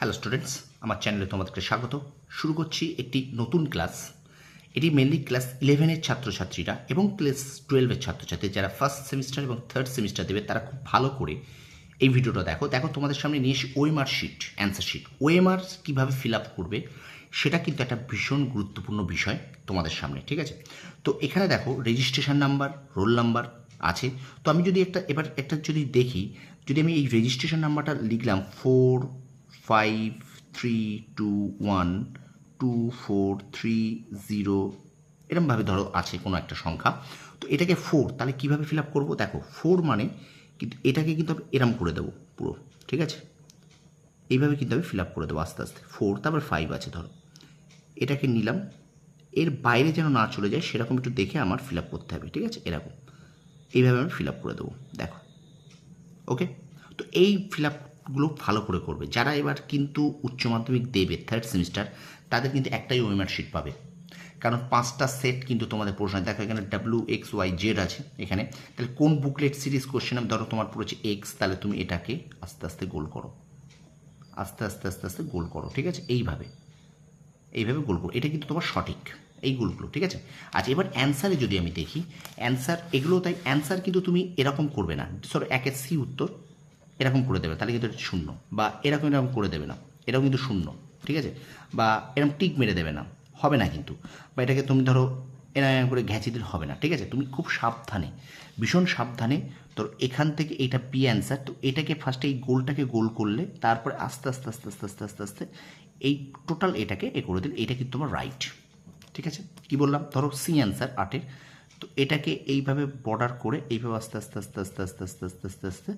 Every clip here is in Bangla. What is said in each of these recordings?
হ্যালো স্টুডেন্টস আমার চ্যানেলে তোমাদেরকে স্বাগত। শুরু করছি একটি নতুন ক্লাস এটি মেনলি ক্লাস ইলেভেনের ছাত্রছাত্রীরা এবং ক্লাস টুয়েলভের ছাত্রছাত্রী যারা ফার্স্ট সেমিস্টার এবং থার্ড সেমিস্টার দেবে, তারা খুব ভালো করে এই ভিডিওটা দেখো। দেখো, তোমাদের সামনে নিয়ে এসে OMR sheet answer sheet OMR কীভাবে ফিল আপ করবে, সেটা কিন্তু একটা ভীষণ গুরুত্বপূর্ণ বিষয় তোমাদের সামনে, ঠিক আছে? তো এখানে দেখো রেজিস্ট্রেশন নাম্বার রোল নাম্বার আছে। তো আমি যদি একটা, এবার একটা যদি দেখি, যদি আমি এই রেজিস্ট্রেশন নাম্বারটা লিখলাম four five three two one two four three zero এরমভাবে ধরো আছে কোনো একটা সংখ্যা। তো এটাকে ফোর তাহলে কীভাবে ফিল আপ করব? দেখো ফোর মানে কিন্তু এটাকে কিন্তু আমি এরম করে দেবো পুরো, ঠিক আছে? এইভাবে কিন্তু আমি ফিল আপ করে দেবো আস্তে আস্তে। ফোর তারপর ফাইভ আছে ধরো। এটাকে নিলাম। এর বাইরে যেন না চলে যায়, সেরকম একটু দেখে আমার ফিল আপ করতে হবে, ঠিক আছে? এরকম। এইভাবে আমি ফিল আপ করে দেবো, দেখো। ওকে তো এই ফিল আপগুলো ভালো করে করবে। যারা এবার কিন্তু উচ্চ মাধ্যমিক দেবে থার্ড সেমিস্টার তাদের কিন্তু একটাই ওয়েমার শিট পাবে। কারণ পাঁচটা সেট কিন্তু তোমাদের প্রশ্ন দেখো এখানে ডাব্লিউ এক্স ওয়াই জেড আছে এখানে। তাহলে কোন বুকলেট সিরিজ কোশ্চেন ধরো তোমার পড়েছে এক্স তাহলে তুমি এটাকে আস্তে আস্তে গোল করো। আস্তে আস্তে আস্তে আস্তে গোল করো, ঠিক আছে? এইভাবে। এইভাবে গোল করো। এটা কিন্তু তোমার সঠিক, এই গোলগুলো, ঠিক আছে? আচ্ছা এবার অ্যান্সারে যদি আমি দেখি অ্যান্সার এগুলো তাই অ্যান্সার কিন্তু তুমি এরকম করবে না। ধরো একের সি উত্তর এরকম করে দেবে, তাহলে কিন্তু এটা শূন্য। বা এরকম এরকম করে দেবে না এটাও কিন্তু শূন্য, ঠিক আছে? বা এরকম টিক মেরে দেবে না, হবে না কিন্তু। বা এটাকে তুমি ধরো এরকম করে ঘ্যাঁচি দিলে হবে না, ঠিক আছে? তুমি খুব সাবধানে, ভীষণ সাবধানে তোর এখান থেকে এইটা পি অ্যান্সার, তো এটাকে ফার্স্টে এই গোলটাকে গোল করলে, তারপরে আস্তে আস্তে আস্তে আস্তে আস্তে আস্তে আস্তে এই টোটাল এটাকে এ করে দিলে এটা কিন্তু তোমার রাইট ঠিক আছে? কি বললাম? ধরো সি অ্যান্সার আটের তো এটাকে এইভাবে বর্ডার করে এইভাবে আস্তে আস্তে আস্তে আস্তে আস্তে আস্তে আস্তে আস্তে আস্তে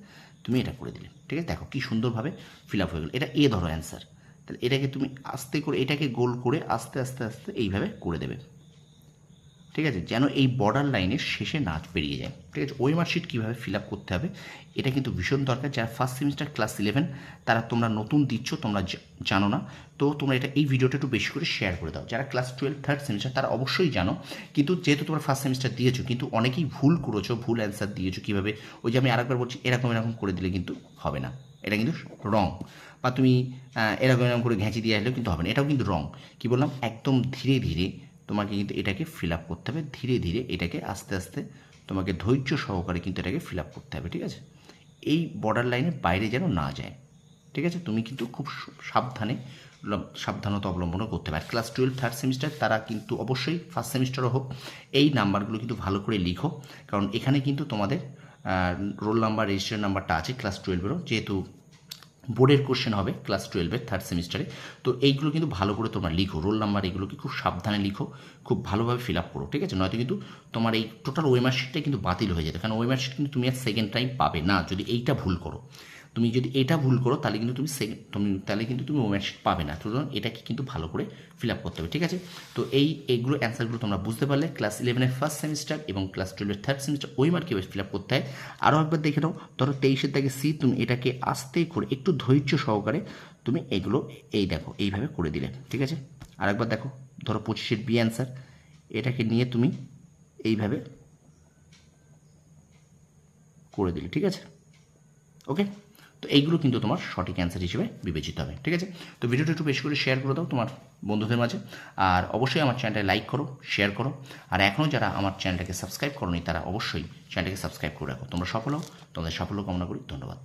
তুমি এটা করে দিলে। ঠিক আছে? দেখো কী সুন্দরভাবে ফিল আপ হয়ে গেলো। এটা এ ধরো অ্যান্সার তাহলে এটাকে তুমি আস্তে করে, এটাকে গোল করে আস্তে আস্তে আস্তে এইভাবে করে দেবে। ঠিক আছে? যেন এই বর্ডার লাইনের শেষে না পেরিয়ে যায়। ঠিক আছে? ওই মার্কশিট কীভাবে ফিল আপ করতে হবে, এটা কিন্তু ভীষণ দরকার। যারা ফার্স্ট সেমিস্টার ক্লাস ইলেভেন তারা তোমরা নতুন দিচ্ছ, তোমরা জানো না। তো তোমরা এটা এই ভিডিওটা একটু বেশি করে শেয়ার করে দাও। যারা ক্লাস টুয়েলভ থার্ড সেমিস্টার তারা অবশ্যই জানো। কিন্তু যেহেতু তোমরা ফার্স্ট সেমিস্টার দিয়েছ, কিন্তু অনেকেই ভুল করেছ, ভুল অ্যান্সার দিয়েছ কীভাবে, ওই যে আমি আরেকবার বলছি, এরকম এরকম করে দিলে কিন্তু হবে না। এটা কিন্তু রং বা তুমি এরকম এরকম করে ঘ্যাঁচি দিয়ে আসলেও কিন্তু হবে না। এটাও কিন্তু রং কী বললাম? একদম ধীরে ধীরে তোমাকে কিন্তু এটাকে ফিল আপ করতে হবে। ধীরে ধীরে এটাকে আস্তে আস্তে তোমাকে ধৈর্য সহকারে কিন্তু এটাকে ফিল আপ করতে হবে, ঠিক আছে? এই বর্ডার লাইনের বাইরে যেন না যায়, ঠিক আছে? তুমি কিন্তু খুব সাবধানে সাবধানতা অবলম্বন করতে আর ক্লাস টুয়েলভ থার্ড সেমিস্টার তারা কিন্তু অবশ্যই ফার্স্ট সেমিস্টারও হোক, এই নাম্বারগুলো কিন্তু ভালো করে লিখো। কারণ এখানে কিন্তু তোমাদের রোল নাম্বার রেজিস্ট্রেশন নাম্বারটা আছে ক্লাস টুয়েলভেরও যেহেতু বোর্ডের কোশ্চেন হবে ক্লাস টুয়েলভের থার্ড সেমিস্টারে তো এইগুলো কিন্তু ভালো করে তোমরা লিখো রোল নাম্বার এগুলোকে খুব সাবধানে লিখো, খুব ভালোভাবে ফিল আপ করো, ঠিক আছে? নয়তো কিন্তু তোমার এই টোটাল ওয়েমার্কশিটটাই শিটটা কিন্তু বাতিল হয়ে যেত, কারণ ওয়েমার্কশিট শিট কিন্তু তুমি আর সেকেন্ড টাইম পাবে না, যদি এইটা ভুল করো। তুমি যদি এটা ভুল করো, তাহলে কিন্তু তুমি তুমি, তাহলে কিন্তু তুমি ওয়েমার পাবে না। সুতরাং এটাকে কিন্তু ভালো করে ফিল আপ করতে হবে, ঠিক আছে? তো এই, এইগুলো অ্যান্সারগুলো তোমরা বুঝতে পারলে। ক্লাস ইলেভেনের ফার্স্ট সেমিস্টার এবং ক্লাস টুয়েলভের থার্ড সেমিস্টার ওয়েমার কীভাবে ফিল আপ করতে হয়। আরও একবার দেখে নাও, ধরো তেইশের থেকে সি তুমি এটাকে আস্তে করে একটু ধৈর্য সহকারে তুমি এগুলো এই দেখো, এইভাবে করে দিলে, ঠিক আছে? আরেকবার দেখো, ধরো পঁচিশের বি অ্যান্সার এটাকে নিয়ে তুমি এইভাবে করে দিলে, ঠিক আছে? ওকে তো এইগুলো কিন্তু তোমার সঠিক অ্যান্সার হিসেবে বিবেচিত হবে, ঠিক আছে? তো ভিডিওটা একটু বেশি করে শেয়ার করে দাও তোমার বন্ধুদের মাঝে। আর অবশ্যই আমার চ্যানেলটা লাইক করো শেয়ার করো। আর এখনও যারা আমার চ্যানেলটাকে সাবস্ক্রাইব করোনি, তারা অবশ্যই চ্যানেলটাকে সাবস্ক্রাইব করে রাখো। তোমরা সফল হও, তোমাদের সাফল্য কামনা করি, ধন্যবাদ।